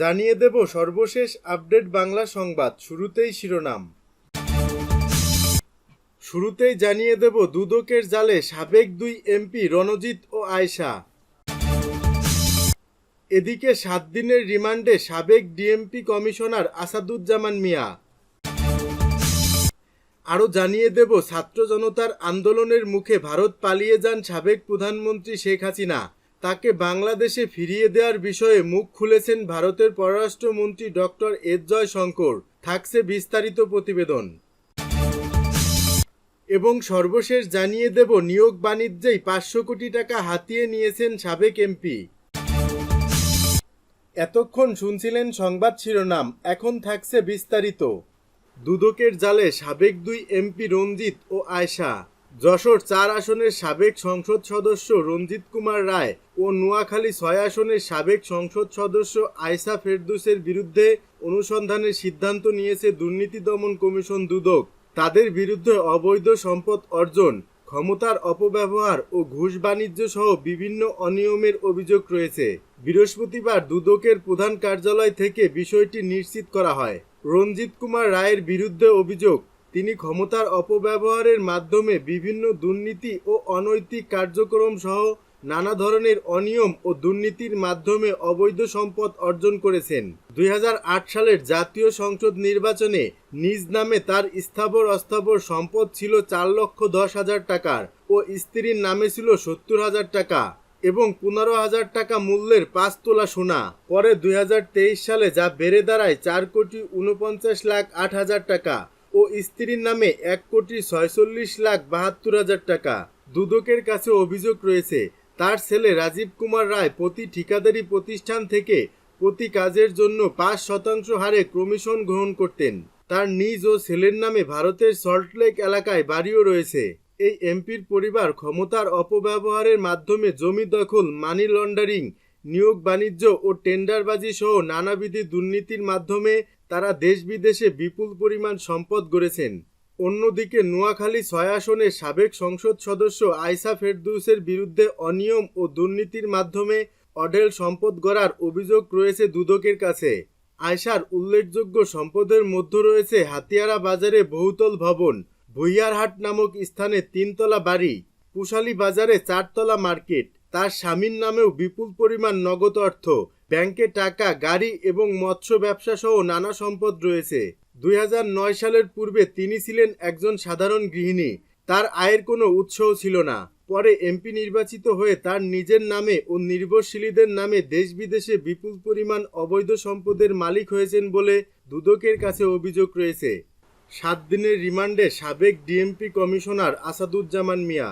জানিয়ে দেব সর্বশেষ আপডেট বাংলা সংবাদ, শুরুতেই শিরোনাম। শুরুতেই জানিয়ে দেব দুদকের জালে সাবেক দুই এমপি রণজিৎ ও আয়শা। এদিকে সাত দিনের রিমান্ডে সাবেক ডিএমপি কমিশনার আসাদুজ্জামান মিয়া। আরও জানিয়ে দেব ছাত্র জনতার আন্দোলনের মুখে ভারত পালিয়ে যান সাবেক প্রধানমন্ত্রী শেখ হাসিনা। তাকে বাংলাদেশে ফিরিয়ে দেওয়ার বিষয়ে মুখ খুলেছেন ভারতের পররাষ্ট্রমন্ত্রী ডক্টর এস জয় শঙ্কর থাকছে বিস্তারিত প্রতিবেদন। এবং সর্বশেষ জানিয়ে দেব, নিয়োগ বাণিজ্যেই পাঁচশো কোটি টাকা হাতিয়ে নিয়েছেন সাবেক এমপি। এতক্ষণ শুনছিলেন সংবাদ শিরোনাম, এখন থাকছে বিস্তারিত। দুদকের জালে সাবেক দুই এমপি রঞ্জিত ও আয়শা। যশোর চার আসনের সাবেক সংসদ সদস্য রঞ্জিত কুমার রায় ও নোয়াখালী ছয় আসনের সাবেক সংসদ সদস্য আয়শা ফেরদুসের বিরুদ্ধে অনুসন্ধানের সিদ্ধান্ত নিয়েছে দুর্নীতি দমন কমিশন দুদক। তাদের বিরুদ্ধে অবৈধ সম্পদ অর্জন, ক্ষমতার অপব্যবহার ও ঘুষ বাণিজ্য সহ বিভিন্ন অনিয়মের অভিযোগ রয়েছে। বৃহস্পতিবার দুদকের প্রধান কার্যালয় থেকে বিষয়টি নিশ্চিত করা হয়। রঞ্জিত কুমার রায়ের বিরুদ্ধে অভিযোগ তিনি ক্ষমতার অপব্যবহারের মাধ্যমে বিভিন্ন দুর্নীতি ও অনৈতিক কার্যক্রম সহ নানা ধরনের অনিয়ম ও দুর্নীতির মাধ্যমে অবৈধ সম্পদ অর্জন করেছেন। দুই হাজার আট সালের জাতীয় সংসদ নির্বাচনে নিজ নামে তার স্থাবর অস্থাবর সম্পদ ছিল চার লক্ষ দশ হাজার টাকার ও স্ত্রীর নামে ছিল সত্তর হাজার টাকা এবং পনেরো হাজার টাকা মূল্যের পাঁচ তোলা সোনা। পরে দুই হাজার তেইশ সালে যা বেড়ে দাঁড়ায় চার কোটি উনপঞ্চাশ লাখ আট হাজার টাকা। ও স্ত্রীর নামে এক কোটি ছয়চল্লিশ লাখ বাহাত্তর হাজার টাকা। দুদকের কাছে অভিযোগ রয়েছে, তার ছেলে রাজীব কুমার রায় প্রতি ঠিকাদারি প্রতিষ্ঠান থেকে প্রতি কাজের জন্য পাঁচ শতাংশ হারে কমিশন গ্রহণ করতেন। তার নিজ ও ছেলের নামে ভারতের সল্টলেক এলাকায় বাড়িও রয়েছে। এই এমপির পরিবার ক্ষমতার অপব্যবহারের মাধ্যমে জমি দখল, মানি লন্ডারিং নিয়োগ, বাণিজ্য ও টেন্ডারবাজি সহ নানাবিধি দুর্নীতির মাধ্যমে তারা দেশ বিদেশে বিপুল পরিমাণ সম্পদ গড়েছেন। অন্যদিকে নোয়াখালী ছয় আসনের সাবেক সংসদ সদস্য আয়সা ফেরদৌসের বিরুদ্ধে অনিয়ম ও দুর্নীতির মাধ্যমে অঢেল সম্পদ গড়ার অভিযোগ রয়েছে দুদকের কাছে। আয়সার উল্লেখযোগ্য সম্পদের মধ্যে রয়েছে হাতিয়ারা বাজারে বহুতল ভবন, ভুইয়ারহাট নামক স্থানে তিনতলা বাড়ি, পুশালী বাজারে চারতলা মার্কেট তার স্বামীর নামেও বিপুল পরিমাণ নগদ অর্থ, ব্যাংকে টাকা, গাড়ি এবং মৎস্য ব্যবসা সহ নানা সম্পদ রয়েছে। দুই হাজার নয় সালের পূর্বে তিনি ছিলেন একজন সাধারণ গৃহিণী। তার আয়ের কোনো উৎসও ছিল না। পরে এমপি নির্বাচিত হয়ে তার নিজের নামে ও নির্ভরশীলীদের নামে দেশ বিদেশে বিপুল পরিমাণ অবৈধ সম্পদের মালিক হয়েছেন বলে দুদকের কাছে অভিযোগ রয়েছে। সাত দিনের রিমান্ডে সাবেক ডিএমপি কমিশনার আসাদুজ্জামান মিয়া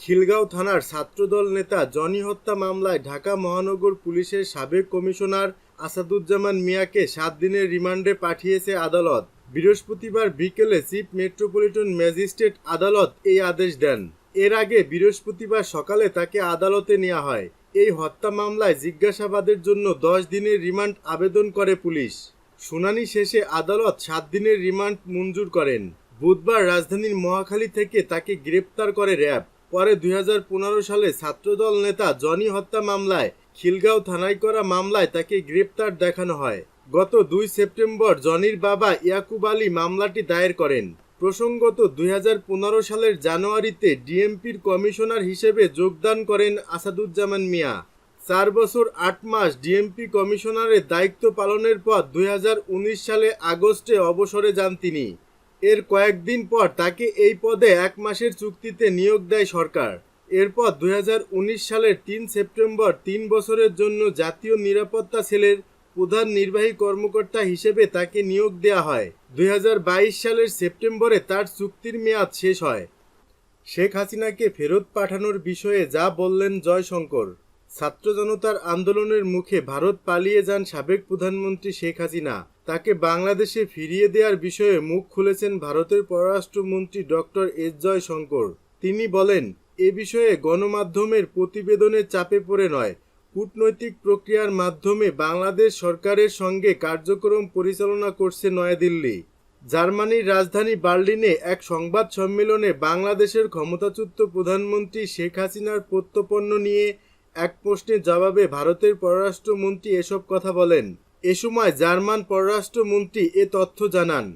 খিলগাঁও থানার ছাত্রদল নেতা জনি হত্যা মামলায় ঢাকা মহানগর পুলিশের সাবেক কমিশনার আসাদুজ্জামান মিয়াকে সাত দিনের রিমান্ডে পাঠিয়েছে আদালত। বৃহস্পতিবার বিকেলে চিফ মেট্রোপলিটন ম্যাজিস্ট্রেট আদালত এই আদেশ দেন। এর আগে বৃহস্পতিবার সকালে তাকে আদালতে নেওয়া হয়। এই হত্যা মামলায় জিজ্ঞাসাবাদের জন্য দশ দিনের রিমান্ড আবেদন করে পুলিশ। শুনানি শেষে আদালত সাত দিনের রিমান্ড মঞ্জুর করেন। বুধবার রাজধানীর মহাখালী থেকে তাকে গ্রেপ্তার করে র্যাব। পরে দুই হাজার পনেরো সালে ছাত্রদল নেতা জনি হত্যা মামলায় খিলগাঁও থানায় করা মামলায় তাকে গ্রেপ্তার দেখানো হয়। গত দুই সেপ্টেম্বর জনির বাবা ইয়াকুব আলী মামলাটি দায়ের করেন। প্রসঙ্গত দুই হাজার পনেরো সালের জানুয়ারিতে ডিএমপির কমিশনার হিসেবে যোগদান করেন আসাদুজ্জামান মিয়া। চার বছর আট মাস ডিএমপি কমিশনারের দায়িত্ব পালনের পর দুই হাজার উনিশ সালে আগস্টে অবসরে যান তিনি। এর কয়েকদিন পর তাকে এই পদে এক মাসের চুক্তিতে নিয়োগ দেয় সরকার। এরপর দুই হাজার উনিশ সালের তিন সেপ্টেম্বর তিন বছরের জন্য জাতীয় নিরাপত্তা সেলের প্রধান নির্বাহী কর্মকর্তা হিসেবে তাকে নিয়োগ দেওয়া হয়। দুই হাজার বাইশ সালের সেপ্টেম্বরে তার চুক্তির মেয়াদ শেষ হয়। শেখ হাসিনাকে ফেরত পাঠানোর বিষয়ে যা বললেন জয়শঙ্কর, ছাত্র জনতার আন্দোলনের মুখে ভারত পালিয়ে যান সাবেক প্রধানমন্ত্রী শেখ হাসিনা। তাকে বাংলাদেশে ফিরিয়ে দেওয়ার বিষয়ে মুখ খুলেছেন ভারতের পররাষ্ট্রমন্ত্রী ডক্টর এস জয়শঙ্কর। তিনি বলেন, এ বিষয়ে গণমাধ্যমের প্রতিবেদনের চাপে পড়ে নয়। কূটনৈতিক প্রক্রিয়ার মাধ্যমে বাংলাদেশ সরকারের সঙ্গে কার্যক্রম পরিচালনা করছে নয়াদিল্লি। জার্মানির রাজধানী বার্লিনে এক সংবাদ সম্মেলনে বাংলাদেশের ক্ষমতাচ্যুত প্রধানমন্ত্রী শেখ হাসিনার প্রত্যপন্ন নিয়ে এক প্রশ্নের জবাবে ভারতের পররাষ্ট্রমন্ত্রী এসব কথা বলেন। এ সময় জার্মান পররাষ্ট্রমন্ত্রী এ তথ্য জানান।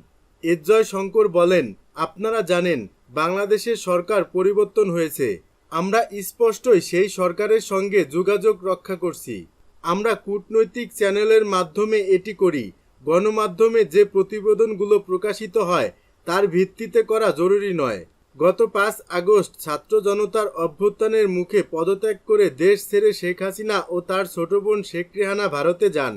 এজয় শঙ্কর বলেন, আপনারা জানেন, বাংলাদেশের সরকার পরিবর্তন হয়েছে। আমরা স্পষ্টই সেই সরকারের সঙ্গে যোগাযোগ রক্ষা করছি। আমরা কূটনৈতিক চ্যানেলের মাধ্যমে এটি করি। গণমাধ্যমে যে প্রতিবেদনগুলো প্রকাশিত হয়, তার ভিত্তিতে করা জরুরি নয়। গত পাঁচ আগস্ট ছাত্র জনতার অভ্যুত্থানের মুখে পদত্যাগ করে দেশ ছেড়ে শেখ হাসিনা ও তার ছোট বোন শেখ রেহানা ভারতে যান।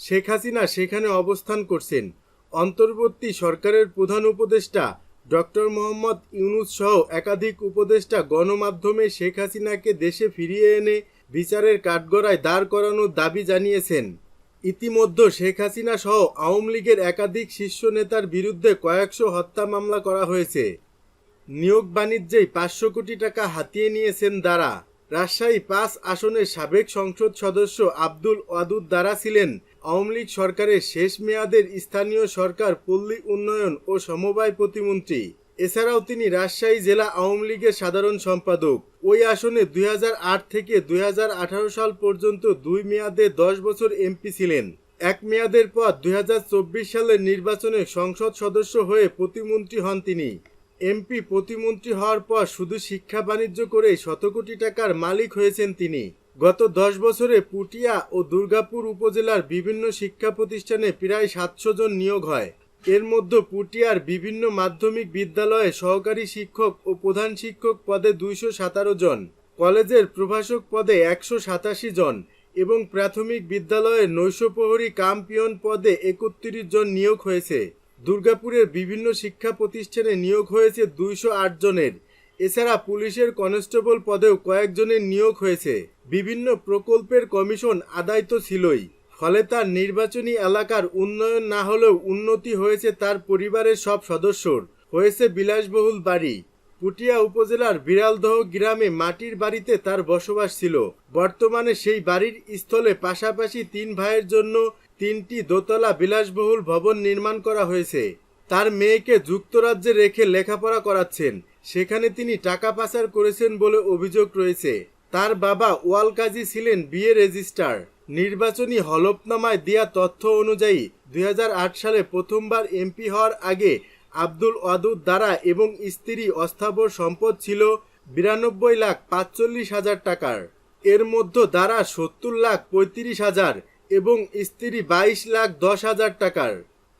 শেখ হাসিনা সেখানে অবস্থান করছেন। অন্তর্বর্তী সরকারের প্রধান উপদেষ্টা ডক্টর মোহাম্মদ ইউনুস সহ একাধিক উপদেষ্টা গণমাধ্যমে শেখ হাসিনাকে দেশে ফিরিয়ে এনে বিচারের কাঠগড়ায় দাঁড় করানোর দাবি জানিয়েছেন। ইতিমধ্যে শেখ হাসিনা সহ আওয়ামী লীগের একাধিক শীর্ষ নেতার বিরুদ্ধে কয়েকশো হত্যা মামলা করা হয়েছে। নিয়োগ বাণিজ্যেই পাঁচশো কোটি টাকা হাতিয়ে নিয়েছেন দ্বারা। রাজশাহী পাঁচ আসনের সাবেক সংসদ সদস্য আব্দুল ওয়াদুদ দ্বারা ছিলেন আওয়ামী লীগ সরকারের শেষ মেয়াদের স্থানীয় সরকার, পল্লী উন্নয়ন ও সমবায় প্রতিমন্ত্রী। এছাড়াও তিনি রাজশাহী জেলা আওয়ামী লীগের সাধারণ সম্পাদক। ওই আসনে দুই হাজার আট থেকে দুই হাজার আঠারো সাল পর্যন্ত দুই মেয়াদে দশ বছর এমপি ছিলেন। এক মেয়াদের পর দুই হাজার চব্বিশ সালের নির্বাচনে সংসদ সদস্য হয়ে প্রতিমন্ত্রী হন তিনি। এমপি প্রতিমন্ত্রী হওয়ার পর শুধু শিক্ষা বাণিজ্য করে শত কোটি টাকার মালিক হয়েছেন তিনি। গত দশ বছরে পুটিয়া ও দুর্গাপুর উপজেলার বিভিন্ন শিক্ষা প্রতিষ্ঠানে প্রায় সাতশো জন নিয়োগ হয়। এর মধ্যে পুটিয়ার বিভিন্ন মাধ্যমিক বিদ্যালয়ে সহকারী শিক্ষক ও প্রধান শিক্ষক পদে দুইশো সাতারো জন, কলেজের প্রভাষক পদে একশো সাতাশি জন এবং প্রাথমিক বিদ্যালয়ের নৈশপ্রহরী কাম পিয়ন পদে একত্রিশ জন নিয়োগ হয়েছে। দুর্গাপুরের বিভিন্ন শিক্ষা প্রতিষ্ঠানে নিয়োগ হয়েছে দুইশো আট জনের। এছাড়া পুলিশের কনস্টেবল পদেও কয়েকজনের নিয়োগ হয়েছে। বিভিন্ন প্রকল্পের কমিশন আদায় তো ছিলই, ফলে তার নির্বাচনী এলাকার উন্নয়ন না হলেও উন্নতি হয়েছে তার পরিবারের সব সদস্যর। হয়েছে বিলাসবহুল বাড়ি। পুটিয়া উপজেলার বিড়ালদহ গ্রামে মাটির বাড়িতে তার বসবাস ছিল। বর্তমানে সেই বাড়ির স্থলে পাশাপাশি তিন ভাইয়ের জন্য তিনটি দোতলা বিলাসবহুল ভবন নির্মাণ করা হয়েছে। তার মেয়েকে যুক্তরাজ্যে রেখে লেখাপড়া করাচ্ছেন। সেখানে তিনি টাকা পাচার করেছেন বলে অভিযোগ রয়েছে। তার বাবা ওয়াল কাজী ছিলেন বিয়ে রেজিস্ট্রার। নির্বাচনী হলফনামায় দেয়া তথ্য অনুযায়ী দুই হাজার আট সালে প্রথমবার এমপি হওয়ার আগে আব্দুল ওয়াদুদ দ্বারা এবং স্ত্রী অস্থাবর সম্পদ ছিল বিরানব্বই লাখ পাঁচচল্লিশ হাজার টাকার। এর মধ্যে দ্বারা সত্তর লাখ পঁয়ত্রিশ হাজার এবং স্ত্রী বাইশ লাখ দশ হাজার টাকার।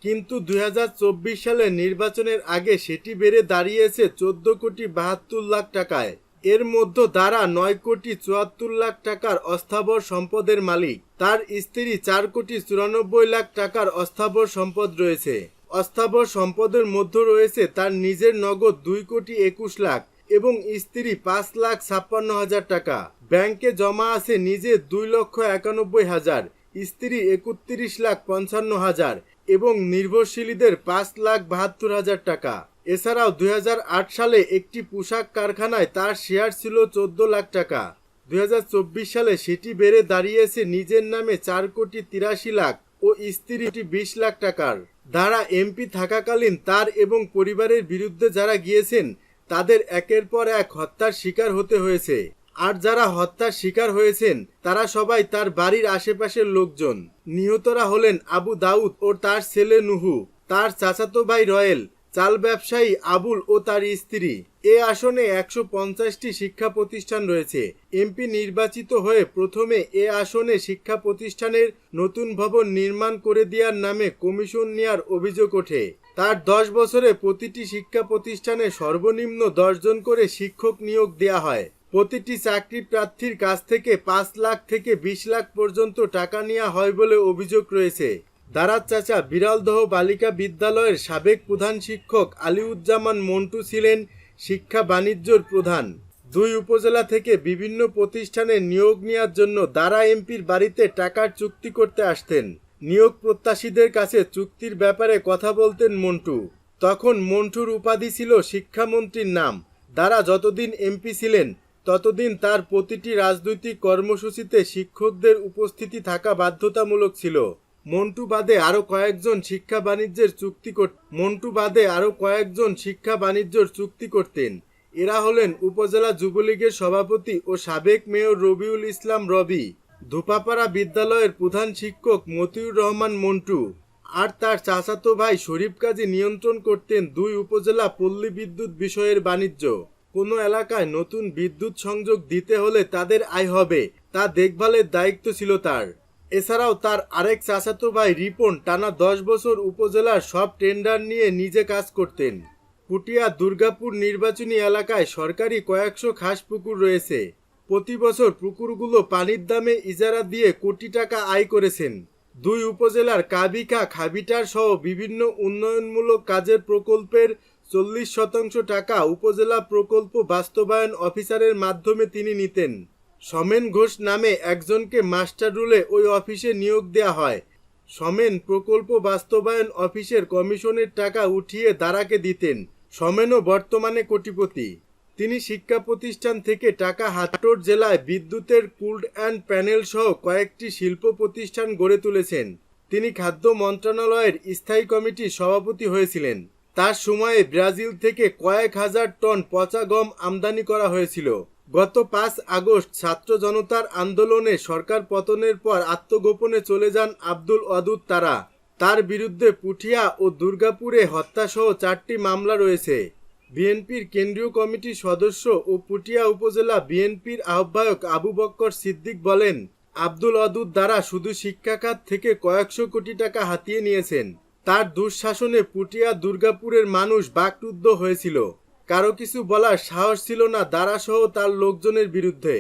কিন্তু দুই সালে নির্বাচনের আগে সেটি বেড়ে দাঁড়িয়েছে চোদ্দ কোটি বাহাত্তর লাখ টাকায়। এর মধ্যে দ্বারা নয় কোটি চুয়াত্তর লাখ টাকার অস্থাবর সম্পদের মালিক। তার স্ত্রী চার কোটি চুরানব্বই লাখ টাকার অস্থাবর সম্পদ রয়েছে। অস্থাবর সম্পদের মধ্যে রয়েছে তার নিজের নগদ দুই কোটি একুশ লাখ এবং স্ত্রী পাঁচ লাখ ছাপ্পান্ন হাজার টাকা। ব্যাংকে জমা আছে নিজে দুই লক্ষ একানব্বই হাজার, স্ত্রী একত্রিশ লাখ পঞ্চান্ন হাজার এবং নির্ভরশীলীদের পাঁচ লাখ বাহাত্তর হাজার টাকা। এছাড়াও দুই হাজার আট সালে একটি পোশাক কারখানায় তার শেয়ার ছিল চোদ্দ লাখ টাকা। দু হাজার চব্বিশ সালে সেটি বেড়ে দাঁড়িয়েছে নিজের নামে চার কোটি তিরাশি লাখ ও স্ত্রীটি বিশ লাখ টাকার। দ্বারা এমপি থাকাকালীন তার এবং পরিবারের বিরুদ্ধে যারা গিয়েছেন, তাদের একের পর এক হত্যার শিকার হতে হয়েছে। আর যারা হত্যার শিকার হয়েছেন, তারা সবাই তার বাড়ির আশেপাশের লোকজন। নিহতরা হলেন আবু দাউদ ও তার ছেলে নুহু। তার চাচাতো ভাই রয়েল, চাল ব্যবসায়ী আবুল ও তার স্ত্রী। এ আসনে একশো পঞ্চাশটি শিক্ষা প্রতিষ্ঠান রয়েছে। এমপি নির্বাচিত হয়ে প্রথমে এ আসনে শিক্ষা প্রতিষ্ঠানের নতুন ভবন নির্মাণ করে দেওয়ার নামে কমিশন নেওয়ার অভিযোগ ওঠে। তার দশ বছরে প্রতিটি শিক্ষা প্রতিষ্ঠানে সর্বনিম্ন দশজন করে শিক্ষক নিয়োগ দেওয়া হয়। প্রতিটি চাকরি প্রার্থীর কাছ থেকে পাঁচ লাখ থেকে বিশ লাখ পর্যন্ত টাকা নেওয়া হয় বলে অভিযোগ রয়েছে। দারাত চাচা বিড়ালদহ বালিকা বিদ্যালয়ের সাবেক প্রধান শিক্ষক আলিউজ্জামান মন্টু ছিলেন শিক্ষা বাণিজ্যর প্রধান। দুই উপজেলা থেকে বিভিন্ন প্রতিষ্ঠানে নিয়োগ নেওয়ার জন্য দারা এমপির বাড়িতে টাকার চুক্তি করতে আসতেন। নিয়োগ প্রত্যাশীদের কাছে চুক্তির ব্যাপারে কথা বলতেন মন্টু। তখন মন্টুর উপাধি ছিল শিক্ষামন্ত্রীর নাম। দ্বারা যতদিন এমপি ছিলেন ততদিন তার প্রতিটি রাজনৈতিক কর্মসূচিতে শিক্ষকদের উপস্থিতি থাকা বাধ্যতামূলক ছিল। মন্টু বাদে আরও কয়েকজন শিক্ষা বাণিজ্যের চুক্তি কর মন্টু বাদে আরও কয়েকজন শিক্ষা বাণিজ্যর চুক্তি করতেন। এরা হলেন উপজেলা যুবলীগের সভাপতি ও সাবেক মেয়র রবিউল ইসলাম রবি, ধুপাপাড়া বিদ্যালয়ের প্রধান শিক্ষক মতিউর রহমান মন্টু আর তার চাচাতো ভাই শরীফ কাজী নিয়ন্ত্রণ করতেন দুই উপজেলা পল্লী বিদ্যুৎ বিষয়ের বাণিজ্য। কোনো এলাকায় নতুন বিদ্যুৎ সংযোগ দিতে হলে তাদের আয় হবে, তা দেখভালের দায়িত্ব ছিল তার। এছাড়াও তার আরেক চাচাতো ভাই রিপন টানা দশ বছর উপজেলার সব টেন্ডার নিয়ে নিজে কাজ করতেন। পুটিয়া দুর্গাপুর নির্বাচনী এলাকায় সরকারি কয়েকশো খাস পুকুর রয়েছে। প্রতি বছর পুকুরগুলো পানির দামে ইজারা দিয়ে কোটি টাকা আয় করেছেন। দুই উপজেলার কাবিকা, খাবিটার সহ বিভিন্ন উন্নয়নমূলক কাজের প্রকল্পের চল্লিশ শতাংশ টাকা উপজেলা প্রকল্প বাস্তবায়ন অফিসারের মাধ্যমে তিনি নিতেন। সমেন ঘোষ নামে একজনকে মাস্টার রুলে ওই অফিসে নিয়োগ দেয়া হয়। সমেন প্রকল্প বাস্তবায়ন অফিসের কমিশনের টাকা উঠিয়ে দারাকে দিতেন। সমেনও বর্তমানে কোটিপতি। তিনি শিক্ষা প্রতিষ্ঠান থেকে টাকা হাট্টোর জেলায় বিদ্যুতের কুল্ড অ্যান্ড প্যানেল সহ কয়েকটি শিল্প প্রতিষ্ঠান গড়ে তুলেছেন। তিনি খাদ্য মন্ত্রণালয়ের স্থায়ী কমিটির সভাপতি হয়েছিলেন। তার সময়ে ব্রাজিল থেকে কয়েক হাজার টন পচা গম আমদানি করা হয়েছিল। গত পাঁচ আগস্ট ছাত্র জনতার আন্দোলনে সরকার পতনের পর আত্মগোপনে চলে যান আব্দুল অদুদ তারা। তার বিরুদ্ধে পুঠিয়া ও দুর্গাপুরে হত্যাসহ চারটি মামলা রয়েছে। বিএনপির কেন্দ্রীয় কমিটির সদস্য ও পুটিয়া উপজেলা বিএনপির আহ্বায়ক আবু বক্কর সিদ্দিক বলেন, আব্দুল অদুদ দ্বারা শুধু শিক্ষাখাত থেকে কয়েকশো কোটি টাকা হাতিয়ে নিয়েছেন। তার দুঃশাসনে পুটিয়া দুর্গাপুরের মানুষ বাকরুদ্ধ হয়েছিল। কারও কিছু বলার সাহস ছিল না দারাসহ তার লোকজনের বিরুদ্ধে।